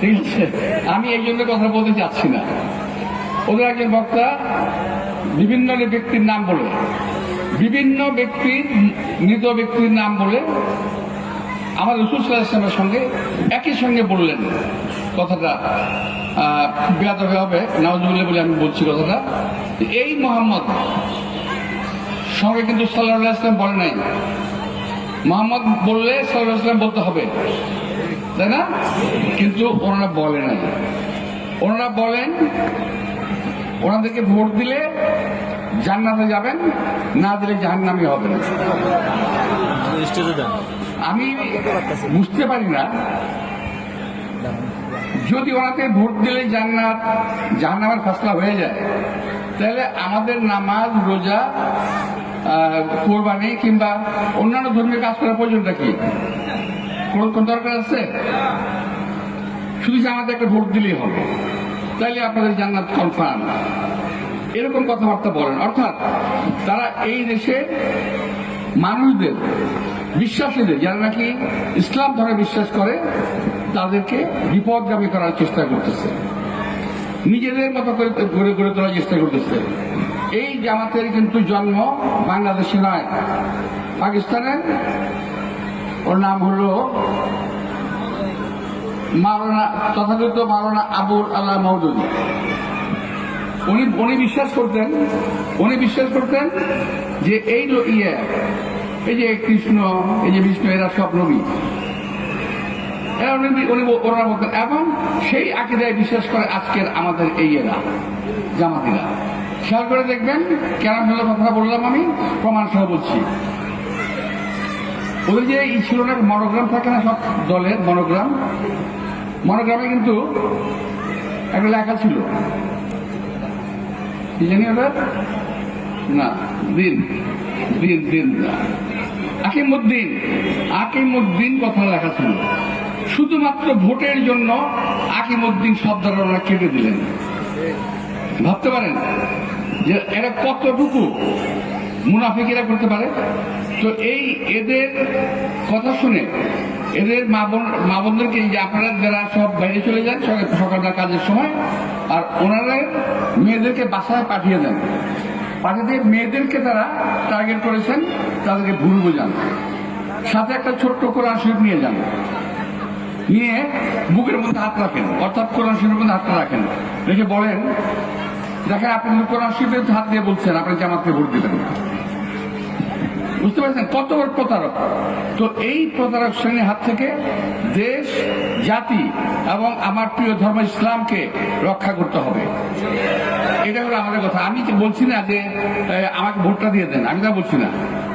ঠিক আছে? আমি এই জন্য কথা বলতে চাচ্ছি না। ওদের একজন বক্তা বিভিন্ন ব্যক্তির নাম বলে, বিভিন্ন ব্যক্তির মৃত ব্যক্তির নাম বলে আমার রসুল ইসলামের সঙ্গে একই সঙ্গে বললেন কথাটা। বিরাত হবে নওয়াজুল্লাহ বলে আমি বলছি কথাটা। এই মোহাম্মদ সঙ্গে কিন্তু সাল্লাহ ইসলাম বলে নাই। মোহাম্মদ বললে সাল্লাহ ইসলাম বলতে হবে। তাই না কিন্তু ওনারা বলে না ওনারা বলেন, ওনাদেরকে ভোট দিলে জান্নাতে যাবেন, না দিলে জাহান্নামি হবেন আমি বুঝতে পারি না, যদি ওনাকে ভোট দিলে জান্নাত, জাহান্নামের ফসলা হয়ে যায়, তাহলে আমাদের নামাজ, রোজা কোরবানি কিংবা অন্যান্য ধর্মীয় কাজ করার প্রয়োজনটা কি? কোন কোন দরকার আছে? শুধু জামাতে একটা ভোট দিলেই হবে। তাইলে আপনাদের জান্নাত কনফার্ম এরকম কথাবার্তা বলেন। অর্থাৎ তারা এই দেশে মানুষদের, বিশ্বাসীদের, যারা নাকি ইসলাম ধর্মে বিশ্বাস করে, তাদেরকে বিপদগামী করার চেষ্টা করতেছে। নিজেদের মতো করে গড়ে গড়ে তোলার চেষ্টা করতেছে। এই জামাতের কিন্তু জন্ম বাংলাদেশে নয়। পাকিস্তানের ওর নাম হলো মাওলানা তথাকথিত মাওলানা আবুল আল্লাহ মৌদুদি উনি উনি বিশ্বাস করতেন, উনি বিশ্বাস করতেন যে এই ইয়ে এই যে কৃষ্ণ, এই যে বিষ্ণু, এরা সব নবী। উনি- বলতেন, এবং সেই আকিদায় বিশ্বাস করে আজকের আমাদের এই এরা, জামাতিরা। খেয়াল করে দেখবেন কেন কথা বললাম আমি, প্রমাণ সহ বলছি। ওদের যে ই ছিল না মনোগ্রাম থাকে না সব দলের মনোগ্রাম মনোগ্রামে কিন্তু একটা লেখা ছিল। কি জানি ওটা? না, দিন দিন দিন। আকিমুদ্দিন আকিমুদ্দিন কথা লেখা ছিল। শুধুমাত্র ভোটের জন্য আকিমুদ্দিন শব্দটা ওরা কেটে দিলেন। ভাবতে পারেন যে এরা কতটুকু মুনাফিকেরা করতে পারে। তো এই এদের কথা শুনে এদের মা বোন, মা বোনদেরকে যে আপনারা যারা সব বাইরে চলে যান, সকাল- সকালবেলা কাজের সময়, আর ওনারা মেয়েদেরকে বাসায় পাঠিয়ে দেন। পাঠিয়ে দিয়ে মেয়েদেরকে তারা টার্গেট করেছেন তাদেরকে ভুল বোঝান। সাথে একটা ছোট্ট কোরআন শরীফ নিয়ে যান। নিয়ে বুকের মধ্যে হাত রাখেন, অর্থাৎ কোরআন শরীফের মধ্যে হাতটা রাখেন। রেখে বলেন দেখেন আপনি কোরআন শরীফের হাত দিয়ে বলছেন, আপনি জামাতকে ভোট দিবেন বুঝতে পারছেন? কত বড় প্রতারক? তো এই প্রতারক শ্রেণির হাত থেকে দেশ, জাতি এবং আমার প্রিয় ধর্ম ইসলামকে রক্ষা করতে হবে। এটা হলো আমাদের কথা। আমি বলছি না যে আমাকে ভোটটা দিয়ে দেন? আমি তা বলছি না।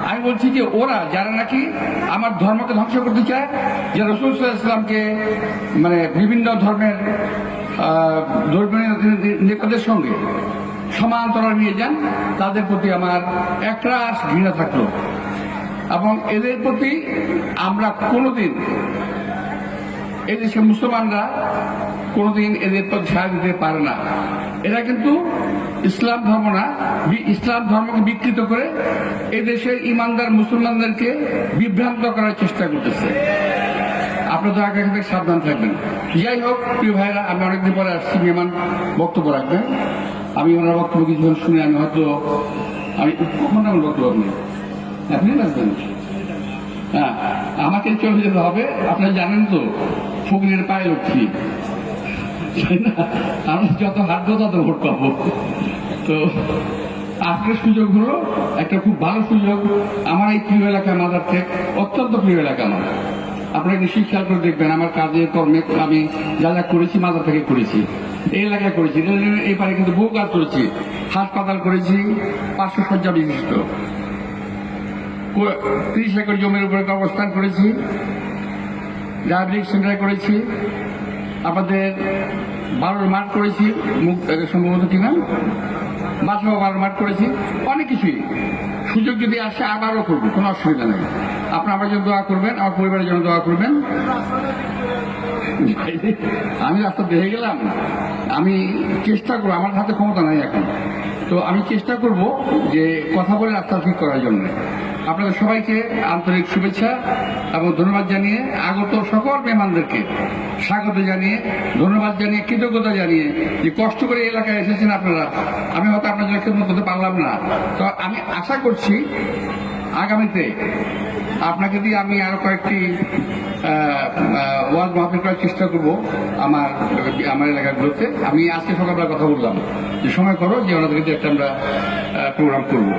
আমি বলছি যে ওরা, যারা নাকি আমার ধর্মকে ধ্বংস করতে চায়, যে রসুল ইসলামকে মানে বিভিন্ন ধর্মের ধর্মীয় নেতাদের সঙ্গে সমান্তরা নিয়ে যান, তাদের প্রতি আমার একরাশ ঘৃণা থাকল। এবং এদের প্রতি আমরা কোনোদিন এদেশের মুসলমানরা কোনোদিন এদের প্রতি ছাড় দিতে পারে না। এরা কিন্তু ইসলাম ধর্ম না ইসলাম ধর্মকে বিকৃত করে এদেশের ইমানদার মুসলমানদেরকে বিভ্রান্ত করার চেষ্টা করতেছে। আপনারা তো আগে থেকে সাবধান থাকবেন। যাই হোক, প্রিয় ভাইরা আমি অনেকদিন পরে আসছি, মেহমান বক্তব্য রাখবেন। আমি ওনার বক্তব্য কিছুক্ষণ শুনে আমি হয়তো আমি কখন আমার বক্তব্য আপনি আপনি রাখবেন হ্যাঁ আমাকে চলে যেতে হবে। আপনারা জানেন তো, ফকিরের পায়ে উঠছি তাই? আমরা যত হাত তত ভোট পাবো। তো আজকের সুযোগ হলো, একটা খুব ভালো সুযোগ আমার এই প্রিয় এলাকা মাদার থেকে অত্যন্ত প্রিয় এলাকা আমার। আপনারা নিশ্চয়ই খেয়াল করে দেখবেন, আমার কাজে, কর্মে আমি যা যা করেছি মাদার থেকে করেছি। এই এলাকায় করেছি। এই পারে কিন্তু বহু কাজ করেছি। হাসপাতাল করেছি পাঁচশো শয্যা বিশিষ্ট ত্রিশ একর জমির উপরে অবস্থান করেছি ডায়াবেটিক সেন্টার করেছি আমাদের বারোর মাঠ করেছি সম্ভবত কি নাম বাসা বারোর মাঠ করেছি। অনেক কিছুই। সুযোগ যদি আসে, আবারও করব, কোনো অসুবিধা নেই। আপনি আমার জন্য দোয়া করবেন, আমার পরিবারের জন্য দোয়া করবেন। আমি রাস্তা দেখে গেলাম। আমি চেষ্টা করব, আমার হাতে ক্ষমতা নাই এখন। তো আমি চেষ্টা করব যে কথা বলে রাস্তা ঠিক করার জন্য। আপনাদের সবাইকে আন্তরিক শুভেচ্ছা এবং ধন্যবাদ জানিয়ে আগত সকল মেহমানদেরকে স্বাগত জানিয়ে, ধন্যবাদ জানিয়ে, কৃতজ্ঞতা জানিয়ে যে কষ্ট করে এলাকায় এসেছেন আপনারা। আমি হয়তো জন্য খেদমত করতে পারলাম না। তো আমি আশা করছি আগামীতে আপনাকে দিয়ে আমি আরও কয়েকটি ওয়াজ মাহফিল করার চেষ্টা করব আমার আমার এলাকাগুলোতে। আমি আজকে সকালবেলা কথা বললাম যে সময় করো যে ওনাদেরকে একটা আমরা প্রোগ্রাম করব।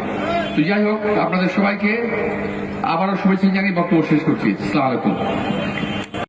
তো যাই হোক আপনাদের সবাইকে আবারও শুভেচ্ছা জানিয়ে বক্তব্য শেষ করছি। আসসালামু আলাইকুম